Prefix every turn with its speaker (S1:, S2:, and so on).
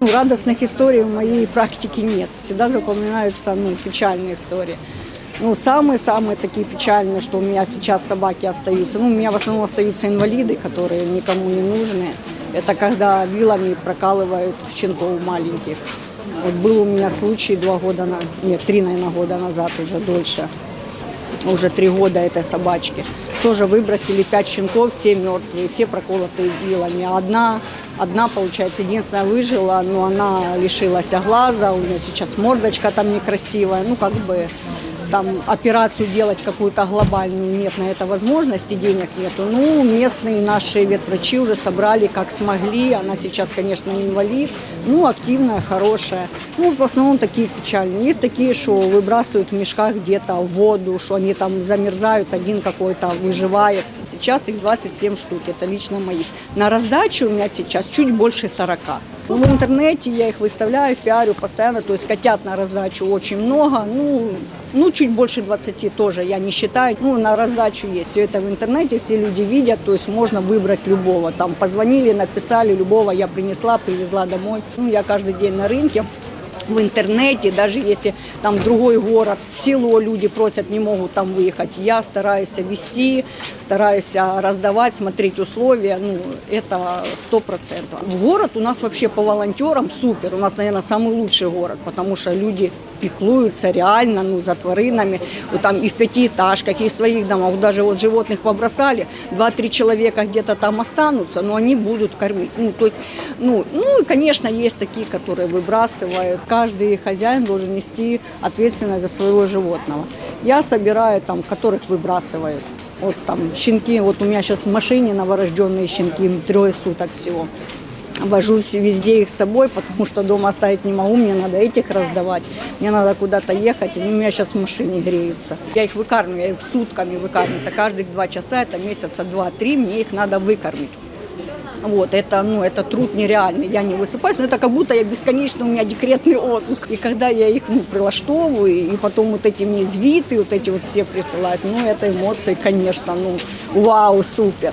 S1: Ну, радостных историй в моей практике нет. Всегда запоминаются ну, печальные истории. Ну, самые-самые такие печальные, что у меня сейчас собаки остаются. Ну, у меня в основном остаются инвалиды, которые никому не нужны. Это когда вилами прокалывают щенков маленьких. Вот был у меня случай два года, на, нет, три, наверное, года назад, уже дольше. Уже три года этой собачки. Тоже выбросили пять щенков, все мертвые, все проколотые вилами. Одна, одна, получается, единственная выжила, но она лишилась глаза, у нее сейчас мордочка там некрасивая. Ну, как бы там операцию делать какую-то глобальную нет на это возможности, денег нету. Ну, местные наши ветврачи уже собрали как смогли. Она сейчас, конечно, инвалид, ну, активная, хорошая. Ну, в основном такие печальные. Есть такие, что выбрасывают в мешках где-то воду, что они там замерзают, один какой-то выживает. Сейчас их 27 штук, это лично моих. На раздачу у меня сейчас чуть больше 40. Ну, В интернете я их выставляю, пиарю постоянно, то есть котят на раздачу очень много, ну, ну чуть больше 20 тоже, я не считаю, ну на раздачу есть, все это в интернете, все люди видят, то есть можно выбрать любого, там позвонили, написали, любого я принесла, привезла домой, ну я каждый день на рынке, в интернете, даже если там другой город, в село люди просят, не могут там выехать, я стараюсь вести, стараюсь а, раздавать, смотреть условия, ну, это сто процентов. Город у нас вообще по волонтерам супер, у нас, наверное, самый лучший город, потому что люди пеклуются реально, ну, за тваринами, вот там и в пятиэтажках, и в своих домах, даже вот животных побросали, два-три человека где-то там останутся, но они будут кормить, ну, то есть, ну, ну, и, конечно, есть такие, которые выбрасывают, каждый хозяин должен нести ответственность за своего животного. Я собираю там, которых выбрасывают, вот там щенки, вот у меня сейчас в машине новорожденные щенки, трое суток всего. Вожу везде их с собой, потому что дома оставить не могу, мне надо этих раздавать, мне надо куда-то ехать, они у меня сейчас в машине греются. Я их выкармливаю, я их сутками выкармливаю, это каждых два часа, это месяца два-три, мне их надо выкормить. Вот, это, ну, это труд нереальный, я не высыпаюсь, но это как будто я бесконечно, у меня декретный отпуск. И когда я их, ну, прилаштовываю, и потом вот эти мне звиты, вот эти вот все присылают, ну, это эмоции, конечно, ну, вау, супер.